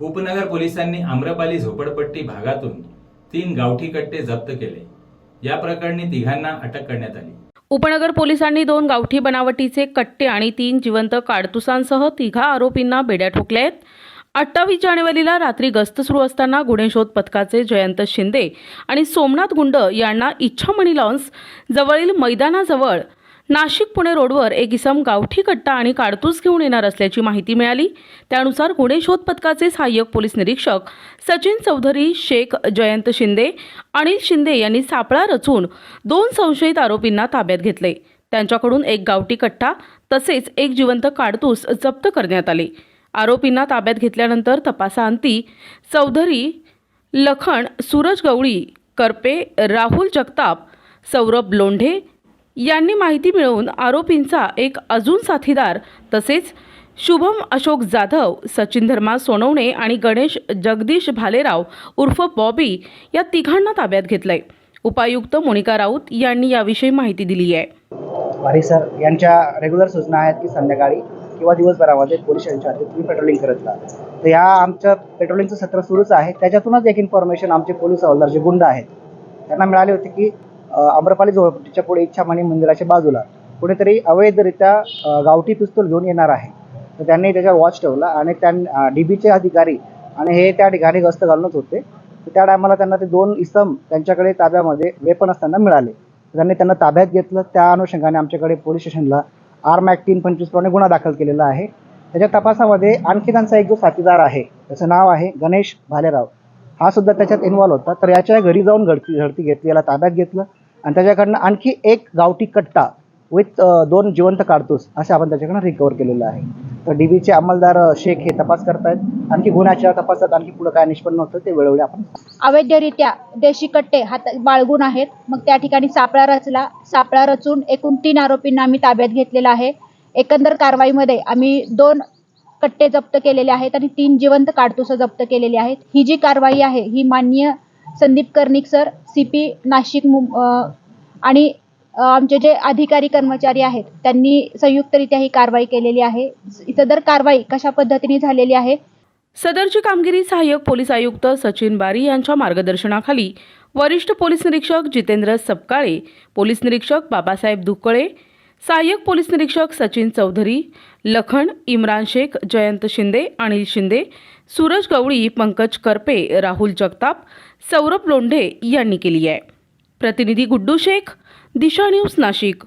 उपनगर पोलिसांनी आम्रपाली झोपडपट्टी भागातून तीन गावठी कट्टे जप्त केले. या प्रकरणी तिघांना अटक करण्यात आली. उपनगर पोलिसांनी दोन गावठी बनावटीचे कट्टे आणि तीन जिवंत काडतुसांसह तिघा आरोपींना बेड्या ठोकल्या आहेत. अठ्ठावीस जानेवारीला रात्री गस्त सुरू असताना गुन्हे शोध पथकाचे जयंत शिंदे आणि सोमनाथ गुंड यांना इच्छामणी लॉन्स जवळील मैदानाजवळ नाशिक पुणे रोडवर एक इसम गावठी कट्टा आणि काडतूस घेऊन येणार असल्याची माहिती मिळाली. त्यानुसार गुन्हे शोध पथकाचे सहाय्यक पोलीस निरीक्षक सचिन चौधरी शेख जयंत शिंदे अनिल शिंदे यांनी सापळा रचून दोन संशयित आरोपींना ताब्यात घेतले. त्यांच्याकडून एक गावठी कट्टा तसेच एक जिवंत काडतूस जप्त करण्यात आले. आरोपींना ताब्यात घेतल्यानंतर तपासाअंती चौधरी लखण सूरज गवळी करपे राहुल जगताप सौरभ लोंढे यांनी माहिती मिळवून आरोपींचा एक अजून साथीदार तसेच शुभम अशोक जाधव सचिन धर्मा सोनवणे आणि गणेश जगदीश भालेराव उर्फ बॉबी या तिघांना ताब्यात घेतलंय. उपायुक्त मोनिका राऊत यांनी याविषयी माहिती दिली आहे भारी सर यांच्या रेग्युलर सूचना आहेत की संध्याकाळी किंवा दिवसभरामध्ये पोलीस स्टेशनच्या तुम्ही पेट्रोलिंग करत राहा. तर या आमच्या पेट्रोलिंगचं सत्र सुरूच आहे. त्याच्यातूनच एक इन्फॉर्मेशन आमचे पोलीस हवालदार जे गुंड आहेत त्यांना मिळाले होते की आम्रपाली झोपडीच्या पुढे इच्छामणी मंदिराच्या बाजूला कुणीतरी अवैधरित्या गावठी पिस्तूल घेऊन येणार आहे. तर त्यांनी त्याच्यावर वॉच ठेवला आणि त्या डी बीचे अधिकारी आणि हे त्या ठिकाणी गस्त घालूनच होते. तर त्या टायमाला त्यांना ते दोन इसम त्यांच्याकडे ताब्यामध्ये वेपन असताना मिळाले. त्यांनी त्यांना ताब्यात घेतलं. त्या अनुषंगाने आमच्याकडे पोलीस स्टेशनला आर्म ॲक्ट तीन पंचवीस प्रमाणे गुन्हा दाखल केलेला आहे. त्याच्या तपासामध्ये आणखी त्यांचा एक जो साथीदार आहे त्याचं नाव आहे गणेश भालेराव. हा सुद्धा त्याच्यात इन्व्हॉल्व होता. तर याच्या घरी जाऊन घडती झडती घेतली याला ताब्यात घेतलं. आणि त्याच्याकडनं आणखी एक गावठी कट्टा विथ दोन जिवंत काढतोस असे आपण त्याच्याकडनं रिकवर केलेलं आहे. तर डी बीचे अंमलदार शेख हे तपास करतायत. आणखी गुन्ह्याच्या तपासात आणखी पुढं काय निष्पन्न होतं ते वेळोवेळी आपण अवैधरित्या देशी कट्टे हात बाळगून आहेत. मग त्या ठिकाणी सापळा रचला सापळा रचून एकूण तीन आरोपींना आम्ही ताब्यात घेतलेला आहे. एकंदर कारवाईमध्ये आम्ही दोन कट्टे जप्त केलेले आहेत आणि तीन जिवंत काडतुसं जप्त केलेली आहेत. ही जी कारवाई आहे ही माननीय Sandeep Karnik sir C P Nashik आणि आमचे जे अधिकारी कर्मचारी आहेत त्यांनी संयुक्तरित्या ही कारवाई केलेली आहे. सदर कारवाई कशा पद्धतीने झालेली आहे? सदरची कामगिरी सहाय्यक पोलीस आयुक्त सचिन बारी यांच्या मार्गदर्शनाखाली वरिष्ठ पोलीस निरीक्षक जितेंद्र सपकाळे पोलीस निरीक्षक बाबासाहेब दुकळे सहाय्यक पोलीस निरीक्षक सचिन चौधरी लखन इम्रान शेख जयंत शिंदे अनिल शिंदे सूरज गवळी पंकज करपे राहुल जगताप सौरभ लोंढे यांनी केली आहे. प्रतिनिधी गुड्डू शेख दिशा न्यूज नाशिक.